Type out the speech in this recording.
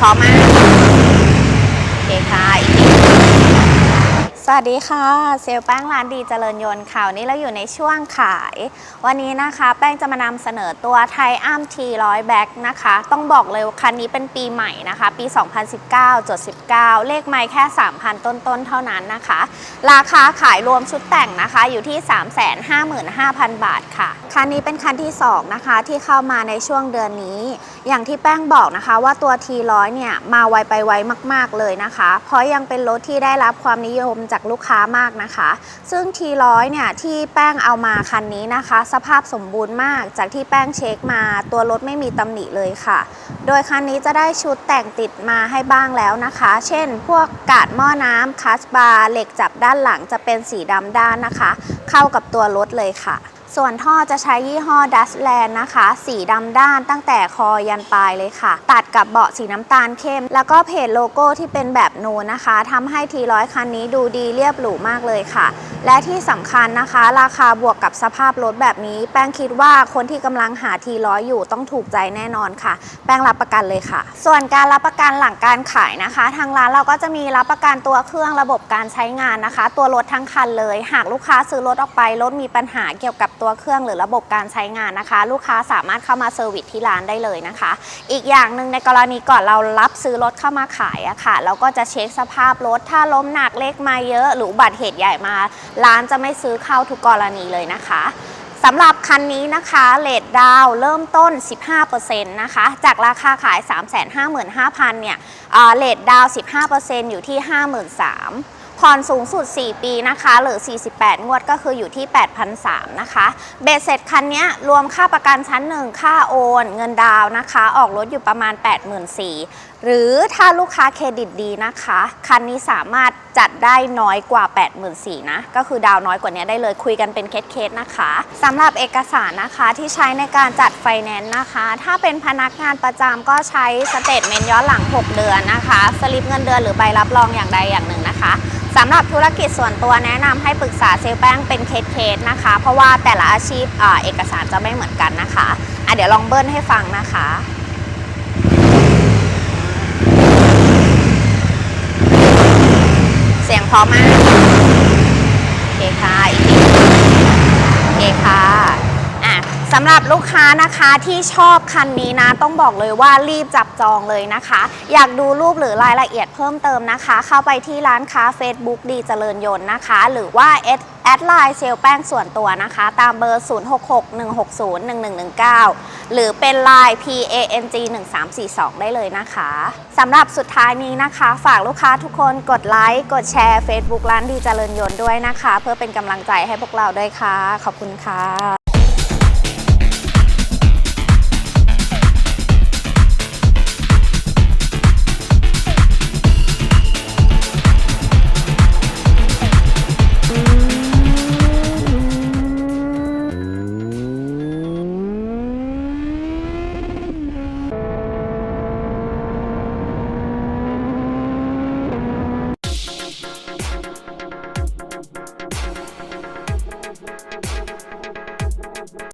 พร้อมมากโอเคค่ะอีก วัสดีค่ะ เซลแป้งร้านดีเจริญยนต์ค่ะวันนี้เราอยู่ในช่วงขาย วันนี้นะคะ แป้งจะมานำเสนอตัวไทยอ้ามทีร้อยแบ็กนะคะ ต้องบอกเลยคันนี้เป็นปีใหม่นะคะ ปี 2019จด19 เลขไม่แค่ 3,000 ต้นๆ เท่านั้นนะคะ ราคาขายรวมชุดแต่งนะคะ อยู่ที่ 355,000 บาทค่ะ คันนี้เป็นคันที่ 2 นะคะ ที่เข้ามาในช่วงเดือนนี้ อย่างที่แป้งบอกนะคะว่าตัว T100 เนี่ยมาไวไปไวมาก ๆเลยนะคะ เพราะยังเป็นรถที่ได้รับความนิยมจากลูกค้ามากนะคะ ซึ่ง T100 เนี่ยที่แป้งเอามาคันนี้นะคะ สภาพสมบูรณ์มากจากที่แป้งเช็คมาตัวรถไม่มีตำหนิเลยค่ะ โดยคันนี้จะได้ชุดแต่งติดมาให้บ้างแล้วนะคะ เช่น พวกกาดหม้อน้ำคัสบาร์เหล็กจับด้านหลังจะเป็นสีดำด้านนะคะ เข้ากับตัวรถเลยค่ะส่วนท่อจะใช้ยี่ห้อดัสแลนนะคะ สีดำด้านตั้งแต่คอยันปลายเลยค่ะตั กับเบาะสีน้ำตาลเข้ม แล้วก็เพจโลโก้ที่เป็นแบบนูนนะคะทำให้ทีร้อยคันนี้ดูดีเรียบหรูมากเลยค่ะ และที่สำคัญนะคะ ราคาบวกกับสภาพรถแบบนี้ แป้งคิดว่าคนที่กำลังหาทีร้อยอยู่ต้องถูกใจแน่นอนค่ะ แป้งรับประกันเลยค่ะ ส่วนการรับประกันหลังการขายนะคะ ทางร้านเราก็จะมีรับประกันตัวเครื่องระบบการใช้งานนะคะ ตัวรถทั้งคันเลย หากลูกค้าซื้อรถออกไปรถมีปัญหาเกี่ยวกับตัวเครื่องหรือระบบการใช้งานนะคะ ลูกค้าสามารถเข้ามาเซอร์วิสที่ร้านได้เลยนะคะ อีกอย่างหนึ่งในกรณีก่อนเรารับซื้อรถเข้ามาขายอะค่ะ เราก็จะเช็คสภาพรถ ถ้าล้มหนักเล็กมาเยอะ หรืออุบัติเหตุใหญ่มา ร้านจะไม่ซื้อเข้าทุกกรณีเลยนะคะสำหรับคันนี้นะคะเลทดาวเริ่มต้น 15%นะคะ จากราคาขาย 355,000 เนี่ยเลทดาวน์15%อยู่ที่ 53,000 ผ่อนสูงสุด 4 ปีนะคะ หรือ 48 งวดก็คืออยู่ที่ 8,003นะคะ เบสเสร็จคันนี้รวมค่าประกันชั้น 1 ค่าโอน เงินดาวน์นะคะ ออกรถอยู่ประมาณ 84,000 หรือถ้าลูกค้าเครดิตดีนะคะ คันนี้สามารถจัดได้น้อยกว่า 84,000นะ ก็คือดาวน้อยกว่านี้ได้เลยคุยกันเป็นเคสๆนะคะสำหรับเอกสารนะคะที่ใช้ในการจัดไฟแนนซ์นะคะ ถ้าเป็นพนักงานประจำก็ใช้สเตทเมนต์ย้อนหลัง 6 เดือนนะคะสลิปเงินเดือนหรือใบรับรองอย่างใดอย่างหนึ่งนะคะสำหรับธุรกิจส่วนตัวแนะนำให้ปรึกษาเซลล์แป้งเป็นเคสๆนะคะ เพราะว่าแต่ละอาชีพเอกสารจะไม่เหมือนกันนะคะอะเดี๋ยวลองเบิ้ลให้ฟังนะคะ เสียงเพร้อมมาก โอเคค่ะ อีกทีโอเคค่ะอะ สำหรับลูกค้านะคะที่ชอบคันนี้นะ ต้องบอกเลยว่ารีบจับจองเลยนะคะ อยากดูรูปหรือรายละเอียดเพิ่มเติมนะคะ เข้าไปที่ร้านค้า Facebook ดีเจริญยนต์นะคะ หรือว่าแอดไลน์เซลแป้งส่วนตัวนะคะ ตามเบอร์ 0661601119 หรือเป็นไลน์ PANG 1342ได้เลยนะคะสำหรับสุดท้ายนี้นะคะ ฝากลูกค้าทุกคนกดไลค์กดแชร์ Facebook ร้านดีเจริญยนต์ด้วยนะคะ เพื่อเป็นกำลังใจให้พวกเราด้วยค่ะ ขอบคุณค่ะ